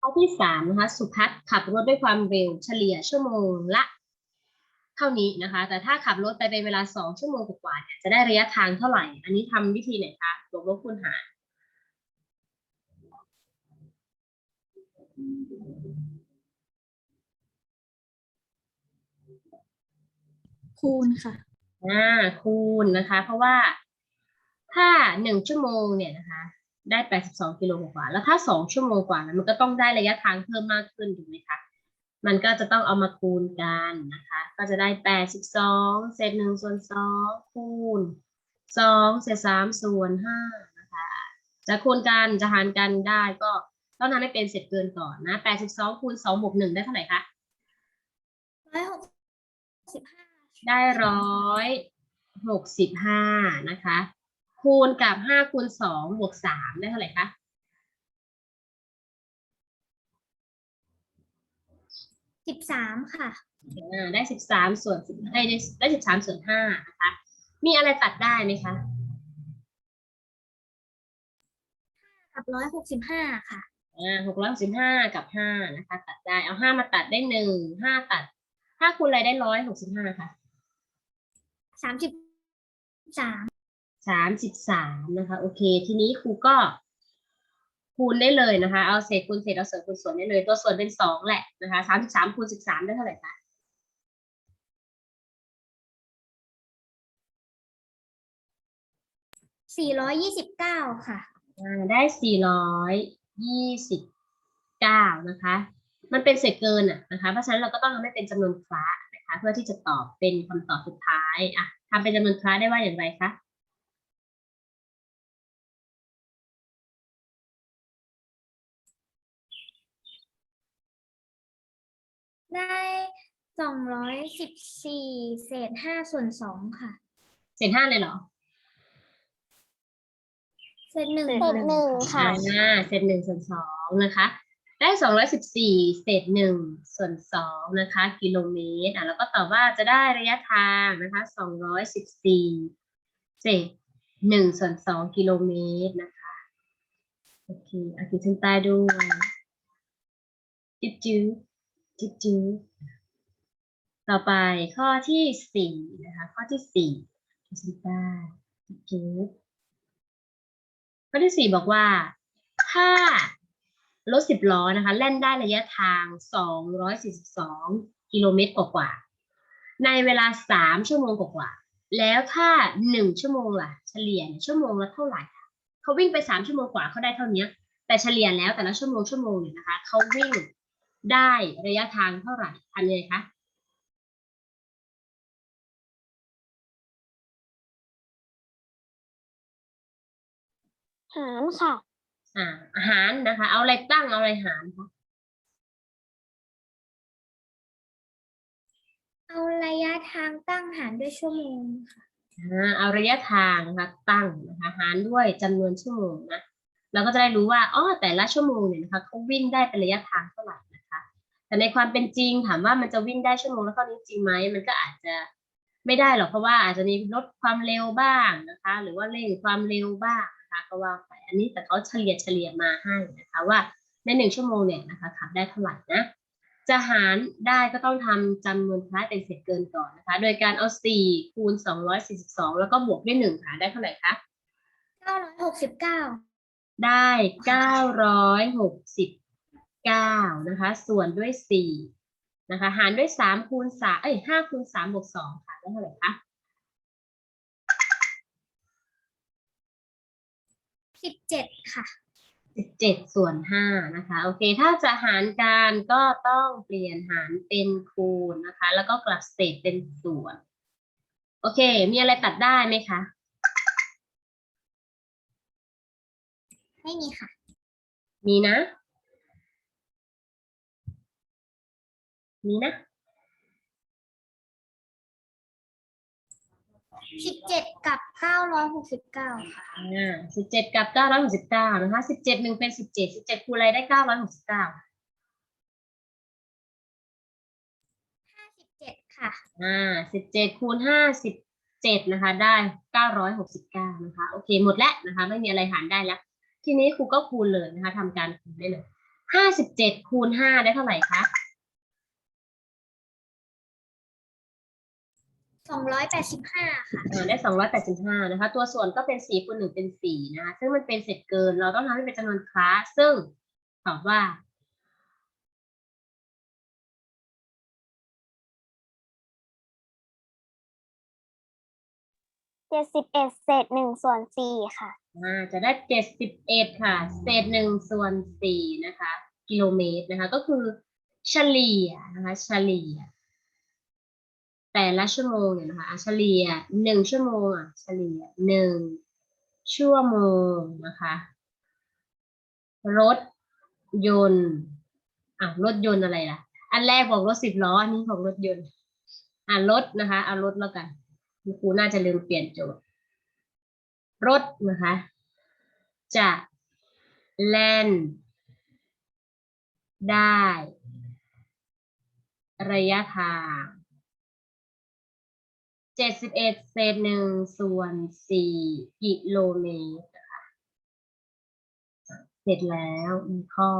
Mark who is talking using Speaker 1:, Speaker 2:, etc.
Speaker 1: ข้อที่สามนะคะสุพัฒน์ขับรถด้วยความเร็วเฉลี่ยชั่วโมงละ เท่านี้นะคะ แต่ถ้าขับรถไปเป็นเวลาสองชั่วโมงกว่าๆเนี่ยจะได้ระยะทางเท่าไหร่ อันนี้ทำวิธีไหนคะบวกลบคูณหาร
Speaker 2: คูณค่ะ
Speaker 1: อ่าคูณนะคะ เพราะว่าถ้าหนึ่งชั่วโมงเนี่ยนะคะ ได้แปดสิบสองกิโลกว่าๆแล้วถ้าสองชั่วโมงกว่านะมันก็ต้องได้ระยะทางเพิ่มมากขึ้นถูกไหมคะ มันก็จะต้องเอามาคูณกันนะคะ ก็จะได้แปดสิบสองเศษหนึ่งส่วนสองคูณสองเศษสามส่วนห้านะคะ จะคูณกัน จะหารกันได้ก็ต้องทำให้เป็นเศษเกินก่อนนะแปดสิบสองคูณสองบวกหนึ่งได้เท่าไหร่คะ
Speaker 2: ร้อยหกสิบห้า
Speaker 1: ได้ร้อยหกสิบห้านะคะ คูณกับห้าคูณสองบวกสามได้เท่าไหร่คะ
Speaker 2: สิบสามค่ะ
Speaker 1: อ่าได้สิบสามส่วนสิบได้ได้สิบสามส่วนห้านะคะ มีอะไรตัดได้ไหมคะ
Speaker 2: กับร้อยหกสิบห้าค่ะ
Speaker 1: อ่าหกร้อยสิบห้ากับห้านะคะ ตัดได้เอาห้ามาตัดได้หนึ่งห้าตัดห้าคูณอะไรได้ร้อยหกสิบห้าค่ะ
Speaker 2: สามสิบสาม
Speaker 1: สามสิบสามนะคะ โอเค ทีนี้ครูก็คูณได้เลยนะคะ เอาเศษคูณเศษเอาส่วนคูณส่วนได้เลย ตัวส่วนเป็นสองแหละนะคะสามสิบสามคูณสิบสามได้เท่าไหร่คะ
Speaker 2: สี่ร้อยยี่สิบเก้าค่ะ
Speaker 1: อ่าได้สี่ร้อยยี่สิบเก้านะคะ มันเป็นเศษเกินอะนะคะ เพราะฉะนั้นเราก็ต้องทำให้เป็นจำนวนคละนะคะ เพื่อที่จะตอบเป็นคำตอบสุดท้ายอะทำเป็นจำนวนคละได้ว่าอย่างไรคะ
Speaker 2: ได้สองร้อยสิบสี่เศษห้าส่วนสองค่ะ
Speaker 1: เศษห้าเลยเหรอ
Speaker 2: เศษหนึ่ง
Speaker 3: เศษหนึ่งค่ะ
Speaker 1: อ่าเศษหนึ่งส่วนสองนะคะ ได้สองร้อยสิบสี่เศษหนึ่งส่วนสองนะคะ กิโลเมตรอะแล้วก็ตอบว่าจะได้ระยะทางนะคะสองร้อยสิบสี่เศษหนึ่งส่วนสองกิโลเมตรนะคะโอเคอาขีดเส้นใต้ด้วยจิ๊บจิ๊บ จิ๊บจิ๊บต่อไปข้อที่สี่นะคะ ข้อที่สี่ขีดเส้นใต้จิ๊บจิ๊บข้อที่สี่บอกว่า ถ้ารถสิบล้อนะคะแล่นได้ระยะทาง242กิโลเมตรกว่าๆในเวลา3ชั่วโมงกว่าๆแล้วถ้า1ชั่วโมงล่ะ เฉลี่ยชั่วโมงละเท่าไหร่เขาวิ่งไป3ชั่วโมงกว่าเขาได้เท่านี้แต่เฉลี่ยแล้วแต่ละชั่วโมงชั่วโมงเนี่ยนะคะเขาวิ่ง ได้ระยะทางเท่าไหร่ทำยังไงคะ
Speaker 3: หารค่ะ
Speaker 1: อ่าอาหารนะคะ เอาอะไรตั้งเอาอะไรหารคะ
Speaker 2: เอาระยะทางตั้งหารด้วยชั่วโมงค่ะ
Speaker 1: อ่าเอาระยะทางนะคะตั้งนะคะหารด้วยจำนวนชั่วโมงนะเราก็จะได้รู้ว่าอ๋อแต่ละชั่วโมงเนี่ยนะคะเขาวิ่งได้เป็นระยะทางเท่าไหร่นะคะ แต่ในความเป็นจริงถามว่ามันจะวิ่งได้ชั่วโมงละเท่านี้จริงไหมมันก็อาจจะไม่ได้หรอกเพราะว่าอาจจะมีลดความเร็วบ้างนะคะ หรือว่าเร่งความเร็วบ้างนะคะก็ว่าไปอันนี้แต่เขาเฉลี่ยเฉลี่ยมาให้นะคะว่าในหนึ่งชั่วโมงเนี่ยนะคะขับได้เท่าไหร่นะจะหารได้ก็ต้องทำจำนวนคล้ายเป็นเศษเกินก่อนนะคะ โดยการเอา 4 คูณ 242 แล้วก็บวกด้วย1หารได้เท่าไหร่คะ
Speaker 2: เก้าร้อยหกสิบเก้า
Speaker 1: ได้ 969 นะคะ ส่วนด้วย 4 นะคะ หารด้วย 3 คูณ 3 เอ้ย5คูณ3บวก2ค่ะ ได้เท่าไหร่คะ
Speaker 2: สิบเจ็ดค่ะ
Speaker 1: 17ส่วน5นะคะ โอเค ถ้าจะหารกันก็ต้องเปลี่ยนหารเป็นคูณนะคะ แล้วก็กลับเศษเป็นส่วน โอเค มีอะไรตัดได้ไหมคะ
Speaker 2: ไม่มีค่ะ
Speaker 1: มีนะ มีนะ
Speaker 2: สิบเจ็ดกับเก้าร้อยหกสิบเก้าค่ะ
Speaker 1: อ่าสิบเจ็ดกับเก้าร้อยหกสิบเก้านะคะสิบเจ็ดหนึ่งเป็นสิบเจ็ดสิบเจ็ดคูณอะไรได้เก้าร้อยหกสิบเก้า
Speaker 2: ห้าสิบเจ็ดค่ะ
Speaker 1: อ่าสิบเจ็ดคูณห้าสิบเจ็ดนะคะ ได้เก้าร้อยหกสิบเก้านะคะ โอเคหมดแล้วนะคะ ไม่มีอะไรหารได้แล้ว ทีนี้ครูก็คูณเลยนะคะทำการคูณได้เลยห้าสิบเจ็ดคูณห้าได้เท่าไหร่คะ
Speaker 2: สองร้อยแปดสิบห้าค่ะ
Speaker 1: อ่าได้สองร้อยแปดสิบห้านะคะ ตัวส่วนก็เป็นสี่คูณหนึ่งเป็นสี่นะคะซึ่งมันเป็นเศษเกิน เราต้องทำให้เป็นจำนวนคลาสซึ่งตอบว่า
Speaker 3: เจ็ดสิบเอ็ดเศษหนึ่งส่วนสี่ค่ะ
Speaker 1: อ่าจะได้เจ็ดสิบเอ็ดค่ะ เศษหนึ่งส่วนสี่นะคะ กิโลเมตรนะคะ ก็คือเฉลี่ยนะคะ เฉลี่ย แต่ละชั่วโมงเนี่ยนะคะเฉลี่ยหนึ่งชั่วโมงอะเฉลี่ยหนึ่งชั่วโมงนะคะรถยนต์อะรถยนต์อะไรล่ะ อันแรกบอกรถสิบล้ออันนี้บอกรถยนต์อะรถนะคะเอารถแล้วกันคุณครูน่าจะลืมเปลี่ยนโจทย์ รถนะคะ จะแล่นได้ ระยะทาง เจ็ดสิบเอ็ดเศษหนึ่งส่วนสี่กิโลเมตรนะคะเสร็จแล้วมีข้อ